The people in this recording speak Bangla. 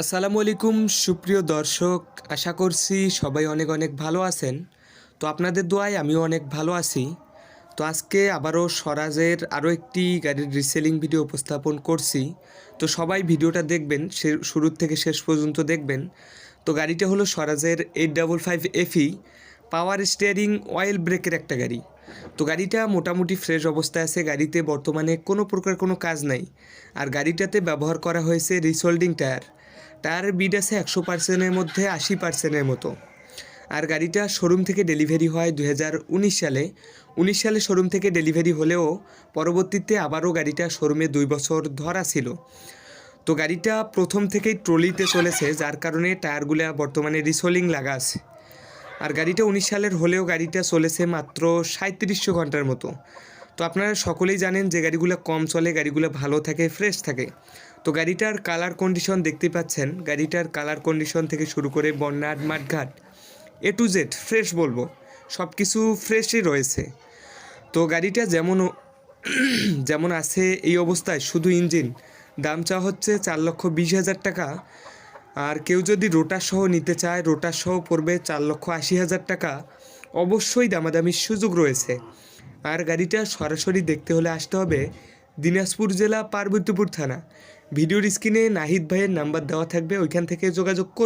আসসালামু আলাইকুম, সুপ্রিয় দর্শক, আশা করছি সবাই অনেক অনেক ভালো আছেন। তো আপনাদের দোয়ায় আমিও অনেক ভালো আছি। তো আজকে আবারও স্বরাজের আরও একটি গাড়ির রিসেলিং ভিডিও উপস্থাপন করছি। তো সবাই ভিডিওটা দেখবেন, সে শুরুর থেকে শেষ পর্যন্ত দেখবেন। তো গাড়িটা হলো স্বরাজের eight double five FE power steering oil ব্রেকের একটা গাড়ি। তো গাড়িটা মোটামুটি ফ্রেশ অবস্থায় আছে, গাড়িতে বর্তমানে কোনো প্রকার কোনো কাজ নাই। আর গাড়িটাতে ব্যবহার করা হয়েছে রিসোল্ডিং টায়ার টায়ারের বিড আছে একশো পার্সেন্টের মধ্যে আশি পার্সেন্টের মতো। আর গাড়িটা শোরুম থেকে ডেলিভারি হয় দু হাজার উনিশ সালে। উনিশ সালে শোরুম থেকে ডেলিভারি হলেও পরবর্তীতে আবারও গাড়িটা শোরুমে দুই বছর ধরা ছিল। তো গাড়িটা প্রথম থেকেই ট্রলিতে চলেছে, যার কারণে টায়ারগুলো বর্তমানে রিসোলিং লাগা আছে। আর গাড়িটা উনিশ সালের হলেও গাড়িটা চলেছে মাত্র সাঁত্রিশশো ঘণ্টার মতো। তো আপনারা সকলেই জানেন যে গাড়িগুলো কম চলে, গাড়িগুলো ভালো থাকে, ফ্রেশ থাকে। তো গাড়িটার কালার কন্ডিশন দেখতে পাচ্ছেন। গাড়িটার কালার কন্ডিশন থেকে শুরু করে বন্যাট মাঠঘাট এ টু জেড ফ্রেশ বলব সব কিছু ফ্রেশই রয়েছে। তো গাড়িটা যেমন যেমন আছে এই অবস্থায়, শুধু ইঞ্জিন, দাম চা হচ্ছে চার লক্ষ বিশ হাজার টাকা। আর কেউ যদি রোটার সহ নিতে চায় রোটার সহ পড়বে চার লক্ষ আশি হাজার টাকা। অবশ্যই দামাদামির সুযোগ রয়েছে। আর গাড়িটা সরাসরি দেখতে হলে আসতে হবে দিনাজপুর জেলা পার্বতীপুর থানা। ভিডিওর স্ক্রিনে নাহিদ ভাইয়ের নাম্বার দেওয়া থাকবে ওইখান থেকে যোগাযোগ করবে।